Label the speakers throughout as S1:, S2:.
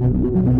S1: Thank you.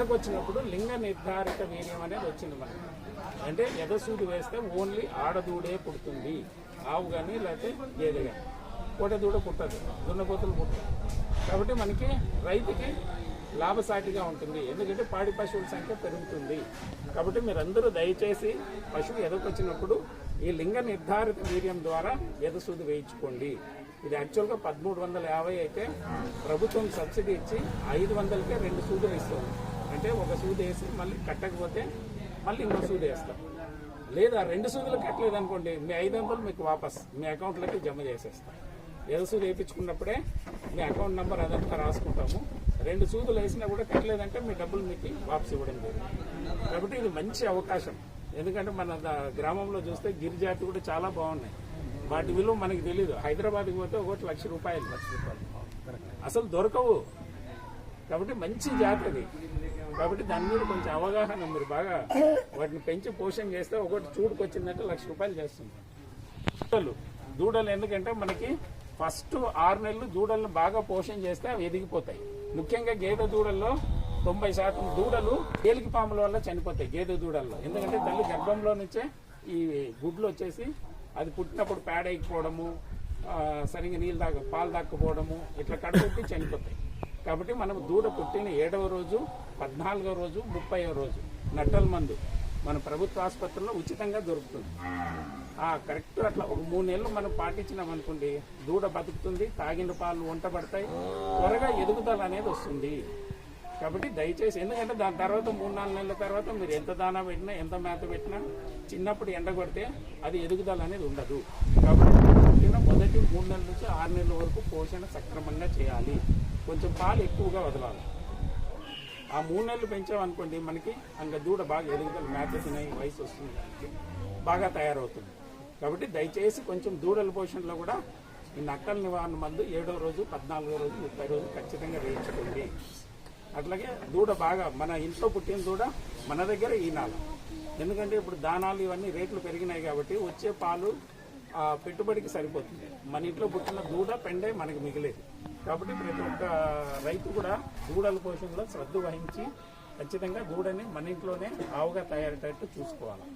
S2: వద్దకు వచ్చినప్పుడు లింగ నిర్ధారిత వీర్యం అనేది వచ్చింది మనకి. అంటే ఎదసూది వేస్తే ఓన్లీ ఆడదూడే పుడుతుంది. ఆవు కానీ లేకపోతే గేదె కానీ కోటదూడ పుట్టదు. దున్నపోతులు పుట్టదు కాబట్టి మనకి రైతుకి లాభసాటిగా ఉంటుంది. ఎందుకంటే పాడి పశువుల సంఖ్య పెరుగుతుంది. కాబట్టి మీరందరూ దయచేసి పశువు ఎదకొచ్చినప్పుడు ఈ లింగ నిర్ధారిత వీర్యం ద్వారా ఎదసూది వేయించుకోండి. ఇది యాక్చువల్గా పదమూడు వందల యాభై అయితే ప్రభుత్వం సబ్సిడీ ఇచ్చి ఐదు వందలకే రెండు సూదులు ఇస్తుంది. అంటే ఒక సూది వేసి మళ్ళీ కట్టకపోతే మళ్ళీ ఇంకో సూది వేస్తాం లేదా రెండు సూదులు కట్టలేదు అనుకోండి మీ ఐదు వందలు మీకు వాపస్ మీ అకౌంట్లోకి జమ చేసేస్తాం ఎదసూది వేయించుకున్నప్పుడే మీ అకౌంట్ నెంబర్ అదంతా రాసుకుంటాము. రెండు సూదులు వేసినా కూడా కట్టలేదంటే మీ డబ్బులు మీకు వాపస్ ఇవ్వడం జరుగుతుంది కాబట్టి ఇది మంచి అవకాశం. ఎందుకంటే మన గ్రామంలో చూస్తే గిరిజాతి కూడా చాలా బాగున్నాయి. వాటి విలువ మనకి తెలియదు హైదరాబాద్కి పోతే ఒకటి లక్ష రూపాయలు లక్ష రూపాయలు. అసలు దొరకవు. కాబట్టి మంచి జాతి అది. కాబట్టి దాని మీద కొంచెం అవగాహన మీరు బాగా వాటిని పెంచి పోషణ చేస్తే ఒకటి చూడుకు వచ్చిందంటే లక్ష రూపాయలు చేస్తుంది. దూడలు. దూడలు ఎందుకంటే మనకి ఫస్ట్ ఆరు నెలలు దూడలను బాగా పోషణ చేస్తే అవి ఎదిగిపోతాయి. ముఖ్యంగా గేదె దూడల్లో తొంభై శాతం దూడలు తేలిక పాముల వల్ల చనిపోతాయి గేదె దూడల్లో. ఎందుకంటే తల్లి గర్భంలో నుంచే ఈ గుడ్లు వచ్చేసి అది పుట్టినప్పుడు పేడ ఎక్కిపోవడము సరిగ్గా నీళ్ళు తాగ పాలు తాకపోవడము ఇట్లా కడుపుట్టి చనిపోతాయి. కాబట్టి మనం దూడ పుట్టిన ఏడవ రోజు పద్నాలుగో రోజు ముప్పైవ రోజు నట్టల మందు మన ప్రభుత్వ ఆసుపత్రిలో ఉచితంగా దొరుకుతుంది. కరెక్ట్ అట్లా ఒక మూడు నెలలు మనం పాటించినాం అనుకోండి దూడ బతుకుతుంది తాగిన పాలు వంట పడతాయి త్వరగా ఎదుగుదల అనేది వస్తుంది. కాబట్టి దయచేసి ఎందుకంటే దాని తర్వాత మూడు నాలుగు నెలల తర్వాత మీరు ఎంత దానా పెట్టినా ఎంత మేత పెట్టినా చిన్నప్పుడు ఎండ కొడితే అది ఎదుగుదల అనేది ఉండదు. కాబట్టి మొదటి మూడు నెలల నుంచి ఆరు నెలల వరకు పోషణ సక్రమంగా చేయాలి. కొంచెం పాలు ఎక్కువగా వదలాలి. ఆ మూడు నెలలు పెంచామనుకోండి మనకి అంగ దూడ బాగా ఎదుగుదల మేత తినే వయసు వస్తుంది బాగా తయారవుతుంది. కాబట్టి దయచేసి కొంచెం దూడల పోషణలో కూడా ఈ నక్కల నివారణ మందు ఏడో రోజు పద్నాలుగో రోజు ముప్పై రోజు ఖచ్చితంగా వేయించుకోండి. అట్లాగే దూడ బాగా మన ఇంట్లో పుట్టిన దూడ మన దగ్గర ఈనాలి. ఎందుకంటే ఇప్పుడు దానాలు ఇవన్నీ రేట్లు పెరిగినాయి కాబట్టి వచ్చే పాలు పెట్టుబడికి సరిపోతుంది. మన ఇంట్లో పుట్టిన దూడ పెండే మనకి మిగిలేదు. కాబట్టి ప్రతి ఒక్క రైతు కూడా దూడల పోషణలో శ్రద్ధ వహించి ఖచ్చితంగా దూడని మన ఇంట్లోనే ఆవుగా తయారయ్యేటట్టు చూసుకోవాలి.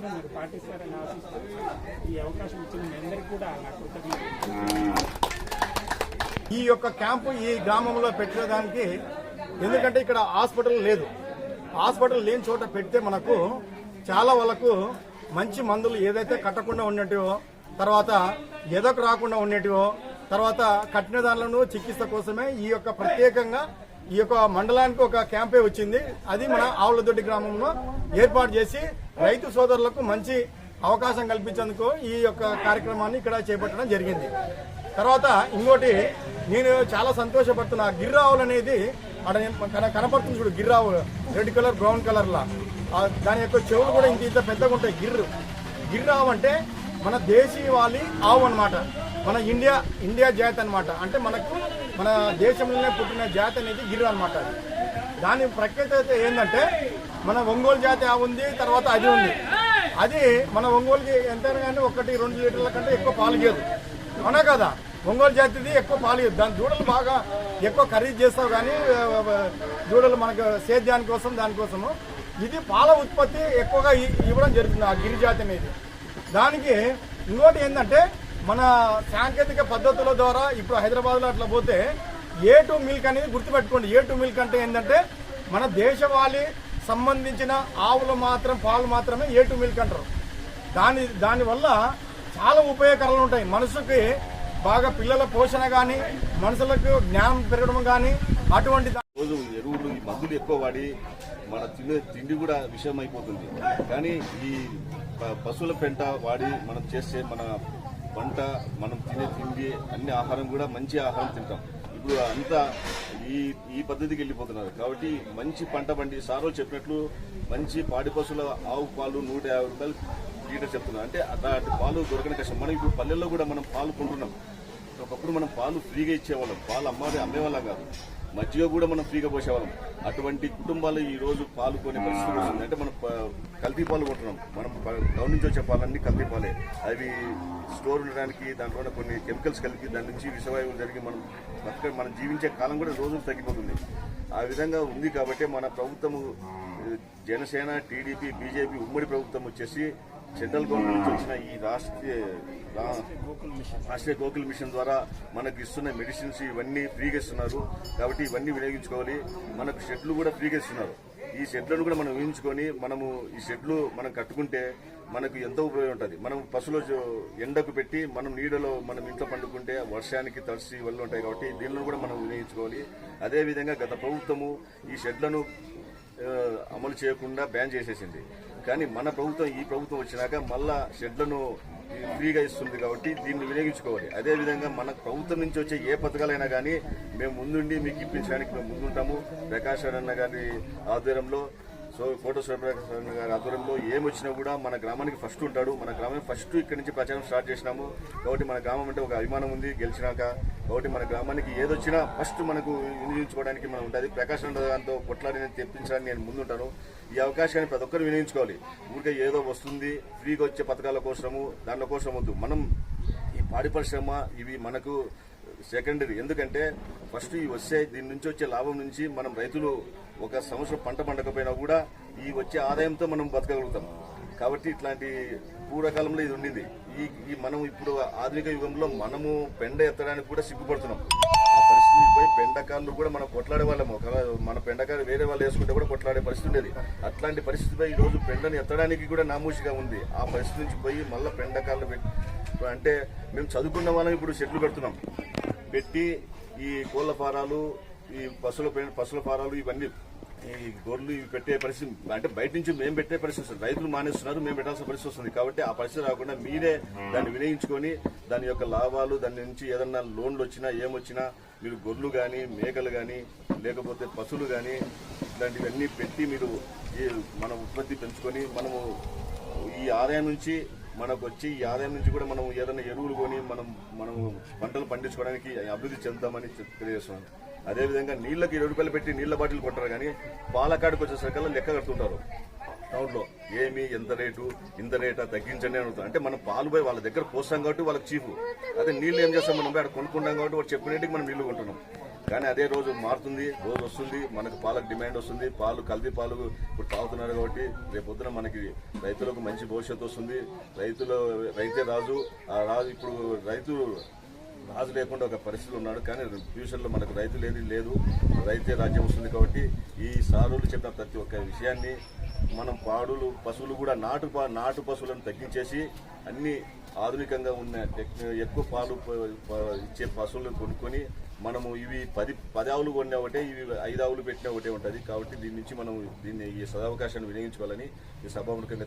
S2: అవకాశం మీరు పాటిస్తారని ఆశిస్తూ ఈ అవకాశం ఇచ్చిన మీ అందరికీ కూడా నా
S3: ఈ యొక్క క్యాంపు ఈ గ్రామంలో పెట్టేదానికి ఎందుకంటే ఇక్కడ హాస్పిటల్ లేదు. హాస్పిటల్ లేని చోట పెడితే మనకు చాలా వాళ్ళకు మంచి మందులు ఏదైతే కట్టకుండా ఉన్నటివో తర్వాత ఎదకు రాకుండా ఉండేటివో తర్వాత కట్టిన దానిలను చికిత్స కోసమే ఈ యొక్క ప్రత్యేకంగా ఈ యొక్క మండలానికి ఒక క్యాంపే వచ్చింది. అది మన ఆవులదొడ్డి గ్రామంలో ఏర్పాటు చేసి రైతు సోదరులకు మంచి అవకాశం కల్పించేందుకు ఈ యొక్క కార్యక్రమాన్ని ఇక్కడ చేపట్టడం జరిగింది. తర్వాత ఇంకోటి నేను చాలా సంతోషపడుతున్నా. గిర్రావులు అనేది అక్కడ కనపడుతుంది చూడు గిర్రావులు రెడ్ కలర్ బ్రౌన్ కలర్లా. దాని యొక్క చెవులు కూడా ఇంత ఇంత పెద్దగా ఉంటాయి. గిర్రు గిర్రావు అంటే మన దేశీయవాలి ఆవు అన్నమాట. మన ఇండియా ఇండియా జాతి అన్నమాట. అంటే మనకు మన దేశంలోనే పుట్టిన జాతి అనేది గిర్రు అనమాట అది. దాని ప్రఖ్యాత అయితే ఏంటంటే మన ఒంగోలు జాతి ఆవు ఉంది తర్వాత అది ఉంది. అది మన ఒంగోలుకి ఎంతైనా కానీ ఒకటి రెండు లీటర్ల కంటే ఎక్కువ పాలు ఇవ్వదు అవునా కదా? ఒంగోలు జాతిది ఎక్కువ పాలు ఇవ్వదు దాని దూడలు బాగా ఎక్కువ ఖరీదు చేస్తావు కానీ దూడలు మనకు సేద్యాని కోసం దానికోసము ఇది పాల ఉత్పత్తి ఎక్కువగా ఇవ్వడం జరుగుతుంది ఆ గిరి జాతి అనేది. దానికి ఇంకోటి ఏంటంటే మన సాంకేతిక పద్ధతుల ద్వారా ఇప్పుడు హైదరాబాద్లో అట్లా పోతే ఏ టు మిల్క్ అనేది గుర్తుపెట్టుకోండి. ఏ టు మిల్క్ అంటే ఏంటంటే మన దేశవాళీ సంబంధించిన ఆవులు మాత్రం పాలు మాత్రమే ఏ టు మిల్క్ అంటారు. దాని దానివల్ల చాలా ఉపయోగకరాలు ఉంటాయి. మనసుకి బాగా పిల్లల పోషణ కానీ మనుషులకు జ్ఞానం పెరగడం కానీ అటువంటి
S4: రోజు ఎరువులు ఈ మందులు ఎక్కువ వాడి మన తినే తిండి కూడా విషయం అయిపోతుంది కానీ ఈ పశువుల పెంట వాడి మనం చేసే మన పంట మనం తినే తిండి అన్ని ఆహారం కూడా మంచి ఆహారం తింటాం. ఇప్పుడు అంతా ఈ ఈ పద్ధతికి వెళ్ళిపోతున్నారు. కాబట్టి మంచి పంట పండి సారోలు చెప్పినట్లు మంచి పాడి పశువుల ఆవు పాలు నూట యాభై రూపాయలు లీటర్ చెప్తున్నారు. అంటే అలాంటి పాలు దొరకని కష్టం. మనం ఇప్పుడు పల్లెల్లో కూడా మనం పాలు కొంటున్నాం. ఒకప్పుడు మనం పాలు ఫ్రీగా ఇచ్చేవాళ్ళం. పాలు అమ్మాది అమ్మేవాళ్ళం కాదు. మజ్జిగ కూడా మనం ఫ్రీగా పోసేవాళ్ళం. అటువంటి కుటుంబాలు ఈ రోజు పాలు పరిస్థితి వస్తుంది అంటే మనం కల్తీ పాలు కొంటున్నాం మనం టౌన్ నుంచి వచ్చే పాలన్నీ కల్తీ పాలే. అవి స్టోర్ ఉండడానికి దాంట్లో కొన్ని కెమికల్స్ కలిపి దాని నుంచి విషవాయువులు జరిగి మనం బతక మనం జీవించే కాలం కూడా రోజులు తగ్గిపోతుంది. ఆ విధంగా ఉంది కాబట్టి మన ప్రభుత్వము జనసేన టీడీపీ బీజేపీ ఉమ్మడి ప్రభుత్వం వచ్చేసి సెంట్రల్ గవర్నమెంట్ నుంచి వచ్చిన ఈ రాష్ట్రీయ రాష్ట్రీయ గోకుల్ మిషన్ ద్వారా మనకు ఇస్తున్న మెడిసిన్స్ ఇవన్నీ ఫ్రీగా ఇస్తున్నారు. కాబట్టి ఇవన్నీ వినియోగించుకోవాలి. మనకు షెడ్లు కూడా ఫ్రీగా ఇస్తున్నారు. ఈ షెడ్లను కూడా మనం ఊహించుకొని మనము ఈ షెడ్లు మనం కట్టుకుంటే మనకు ఎంతో ఉపయోగం ఉంటుంది. మనం పసులో ఎండకు పెట్టి మనం నీడలో మనం ఇంట్లో పండుకుంటే వర్షానికి తడిసి వల్ల ఉంటాయి కాబట్టి దీనిలో కూడా మనం వినియోగించుకోవాలి. అదేవిధంగా గత ప్రభుత్వము ఈ షెడ్లను అమలు చేయకుండా బ్యాన్ చేసేసింది. కానీ మన ప్రభుత్వం ఈ ప్రభుత్వం వచ్చినాక మళ్ళా షెడ్లను ఫ్రీగా ఇస్తుంది కాబట్టి దీన్ని వినియోగించుకోవాలి. అదేవిధంగా మన ప్రభుత్వం నుంచి వచ్చే ఏ పథకాలైనా కానీ మేము ముందుండి మీకు ఇప్పించడానికి మేము ముందుంటాము. ప్రకాష్ అన్న గారి ఆధ్వర్యంలో సో కోట సూర్యప్రకాశ్ గారి ఆధ్వర్యంలో ఏమొచ్చినా కూడా మన గ్రామానికి ఫస్ట్ ఉంటాడు. మన గ్రామం ఫస్ట్ ఇక్కడి నుంచి ప్రచారం స్టార్ట్ చేసినాము. కాబట్టి మన గ్రామం అంటే ఒక అభిమానం ఉంది గెలిచినాక. కాబట్టి మన గ్రామానికి ఏదొచ్చినా ఫస్ట్ మనకు వినియోగించుకోవడానికి మనం ఉంటుంది ప్రకాశం అన్న దాంతో కొట్లాడి నేను తెప్పించడానికి నేను ముందుంటాను. ఈ అవకాశాన్ని ప్రతి ఒక్కరు వినియోగించుకోవాలి. ఊరికే ఏదో వస్తుంది ఫ్రీగా వచ్చే పథకాల కోసము దాంట్లో కోసం వద్దు మనం ఈ పాడి పరిశ్రమ ఇవి మనకు సెకండరీ. ఎందుకంటే ఫస్ట్ ఈ వచ్చే దీని నుంచి వచ్చే లాభం నుంచి మనం రైతులు ఒక సంవత్సరం పంట పండకపోయినా కూడా ఈ వచ్చే ఆదాయంతో మనం బతకగలుగుతాం. కాబట్టి ఇట్లాంటి పూర్వకాలంలో ఇది ఉండింది. ఈ ఈ మనం ఇప్పుడు ఆధునిక యుగంలో మనము పెండ ఎత్తడానికి కూడా సిగ్గుపడుతున్నాం. ఆ పరిస్థితి పోయి పెండకాళ్ళు కూడా మనం కొట్లాడే వాళ్ళము. మన పెండకాలు వేరే వాళ్ళు వేసుకుంటే కూడా కొట్లాడే పరిస్థితి ఉండేది. అట్లాంటి పరిస్థితిపై ఈ రోజు పెండని ఎత్తడానికి కూడా నామూషిగా ఉంది. ఆ పరిస్థితి నుంచి పోయి మళ్ళీ పెండకాళ్ళు పెట్టి అంటే మేము చదువుకున్న వాళ్ళం ఇప్పుడు షెడ్లు పెడుతున్నాం పెట్టి ఈ కోళ్ళ ఫారాలు ఈ పశువుల పశువుల ఫారాలు ఇవన్నీ ఈ గొర్రెలు ఇవి పెట్టే పరిస్థితి అంటే బయట నుంచి మేము పెట్టే పరిస్థితి వస్తుంది. రైతులు మానేస్తున్నారు మేము పెట్టాల్సిన పరిస్థితి వస్తుంది. కాబట్టి ఆ పరిస్థితి రాకుండా మీరే దాన్ని వినియోగించుకొని దాని యొక్క లాభాలు దాని నుంచి ఏదన్నా లోన్లు వచ్చినా ఏమొచ్చినా మీరు గొర్రెలు కానీ మేకలు కానీ లేకపోతే పశువులు కానీ ఇట్లాంటివన్నీ పెట్టి మీరు ఈ మన ఉత్పత్తి పెంచుకొని మనము ఈ ఆదాయం నుంచి మనకు వచ్చి ఈ ఆదాయం నుంచి కూడా మనం ఏదైనా ఎరువులు కొని మనం మనం పంటలు పండించుకోవడానికి అభివృద్ధి చెందుతామని చెప్- తెలియజేస్తున్నాను. అదేవిధంగా నీళ్ళకి ఇరవై రూపాయలు పెట్టి నీళ్ళ బాటిల్ కొట్టారు కానీ పాలకాడికి వచ్చేసరికల్లా లెక్క కడుతుంటారు. టౌన్లో ఏమి ఎంత రేటు ఇంత రేటా తగ్గించండి అని అడుగుతారు. అంటే మనం పాలు పోయి వాళ్ళ దగ్గర పోస్తాం కాబట్టి వాళ్ళకి చీపు. అదే నీళ్ళు ఏం చేస్తాం మనం పోయి అక్కడ కొనుక్కుంటాం కాబట్టి వాడు చెప్పినట్టుకి మనం నీళ్ళు కొంటున్నాం. కానీ అదే రోజు మారుతుంది రోజు వస్తుంది మనకు పాలకు డిమాండ్ వస్తుంది పాలు కల్తీ పాలు ఇప్పుడు తాగుతున్నారు కాబట్టి రేపు పొద్దున మనకి రైతులకు మంచి భవిష్యత్తు వస్తుంది. రైతులు రైతే రాజు ఆ రాజు ఇప్పుడు రైతు రాజు లేకుండా ఒక పరిస్థితి ఉన్నాడు. కానీ ఫ్యూచర్లో మనకు రైతు లేని లేదు రైతే రాజ్యం వస్తుంది కాబట్టి ఈ సారులు చెప్పిన ప్రతి ఒక్క విషయాన్ని మనం పాడులు పశువులు కూడా నాటు పా- నాటు పశువులను తగ్గించేసి అన్ని ఆధునికంగా ఉన్న ఎక్కువ పాలు ఇచ్చే పశువులను కొనుక్కొని మనము ఇవి పది పది ఆవులు కొన్నా ఒకటే ఇవి ఐదు ఆవులు పెట్టిన ఒకటే ఉంటుంది. కాబట్టి దీని నుంచి మనం దీన్ని ఈ సదావకాశాన్ని వినియోగించుకోవాలని ఈ సభాముఖంగా